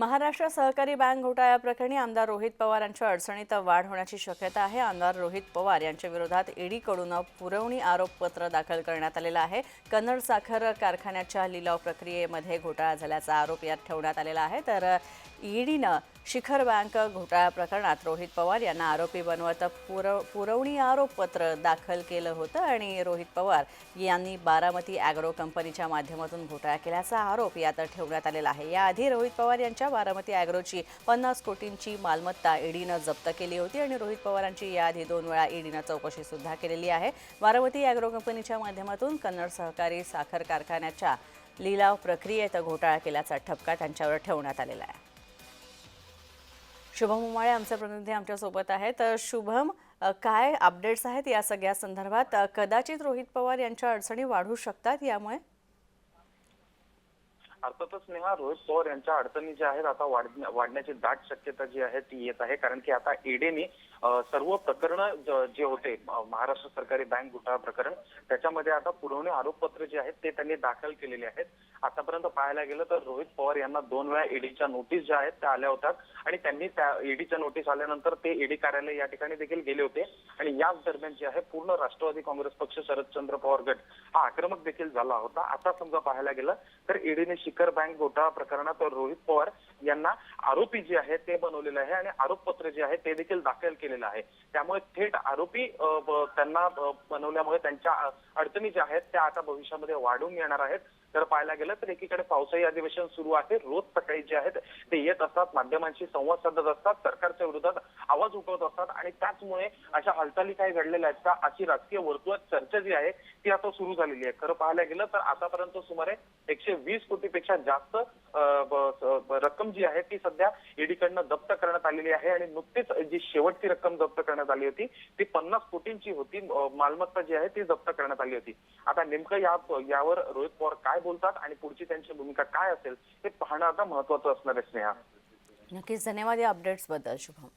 महाराष्ट्र सहकारी बँक घोटाळ्याप्रकरणी आमदार रोहित पवार यांच्या अडचणीत वाढ होण्याची शक्यता आहे. आमदार रोहित पवार यांच्या विरोधात ईडीकडून पुरवणी आरोपपत्र दाखल करण्यात आलेलं आहे. कन्नड साखर कारखान्याच्या लिलाव प्रक्रियेमध्ये घोटाळा झाल्याचा आरोप यात ठेवण्यात आलेला आहे. तर ईडीनं शिखर बँक घोटाळा प्रकरणात रोहित पवार यांना आरोपी बनवत पुरव पुरवणी आरोपपत्र दाखल केलं होतं आणि रोहित पवार यांनी बारामती ॲग्रो कंपनीच्या माध्यमातून घोटाळा केल्याचा आरोप यात ठेवण्यात आलेला आहे. याआधी रोहित पवार यांच्या बारामती अॅग्रोची पन्नास कोटींची मालमत्ता ईडीनं जप्त केली होती आणि रोहित पवारांची याआधी दोन वेळा ईडीनं चौकशी सुद्धा केलेली आहे. बारामती अॅग्रो कंपनीच्या माध्यमातून कन्नड सहकारी साखर कारखान्याच्या लिलाव प्रक्रियेत घोटाळा केल्याचा ठपका त्यांच्यावर ठेवण्यात आलेला आहे. शुभम उमाळे आमचे प्रतिनिधी आमच्यासोबत आहेत. तर शुभम काय अपडेट्स आहेत या सगळ्या संदर्भात? कदाचित रोहित पवार यांच्या अडचणी वाढू शकतात यामुळे? अर्थातच नेहा रोहित पवार यांच्या अडचणी ज्या आहेत आता वाढण्याची दाट शक्यता जी आहे ती येत आहे. कारण की आता ईडीने सर्व प्रकरण जे होते महाराष्ट्र सरकारी बँक घोटाळा प्रकरण त्याच्यामध्ये आता पुरवणी आरोपपत्र जे आहेत ते त्यांनी दाखल केलेले आहेत. आतापर्यंत पाहायला गेलं तर रोहित पवार यांना दोन वेळा ईडीच्या नोटीस ज्या आहेत त्या आल्या होत्या. आणि त्यांनी त्या ईडीच्या नोटीस आल्यानंतर ते ईडी कार्यालय या ठिकाणी देखील गेले होते. आणि याच दरम्यान जे आहे पूर्ण राष्ट्रवादी काँग्रेस पक्ष शरदचंद्र पवार गट हा आक्रमक देखील झाला होता. आता समजा पाहायला गेलं तर ईडीने शिखर बँक घोटाळा प्रकरणात रोहित पवार यांना आरोपी जे आहे ते बनवलेलं आहे आणि आरोपपत्र जे आहे ते देखील दाखल केलेलं आहे. त्यामुळे थेट आरोपी त्यांना बनवल्यामुळे त्यांच्या अडचणी ज्या आहेत त्या आता भविष्यामध्ये वाढून येणार आहेत. तर पाहायला गेलं तर एकीकडे पावसाळी अधिवेशन सुरू आहे. रोज सकाळी जे आहेत ते येत असतात माध्यमांशी संवाद साधत असतात. सरकारच्या विरोधात आवाज असतात आणि त्याचमुळे अशा हालचाली काही घडलेल्या आहेत का? अशी राजकीय वर्तुळात चर्चा जी आहे ती आता सुरू झालेली आहे. खरं पाहायला गेलं तर आतापर्यंत सुमारे एकशे वीस कोटीपेक्षा जास्त रक्कम जी आहे ती सध्या ईडीकडनं जप्त करण्यात आलेली आहे आणि नुकतीच जी शेवटची रक्कम जप्त करण्यात आली होती ती पन्नास कोटींची होती. मालमत्ता जी आहे ती जप्त करण्यात आली होती. आता नेमकं या यावर रोहित पवार काय बोलतात आणि पुढची त्यांची भूमिका काय असेल हे पाहणं आता महत्वाचं असणार आहे स्नेहा. नक्कीच. धन्यवाद या अपडेट्सबद्दल शुभम.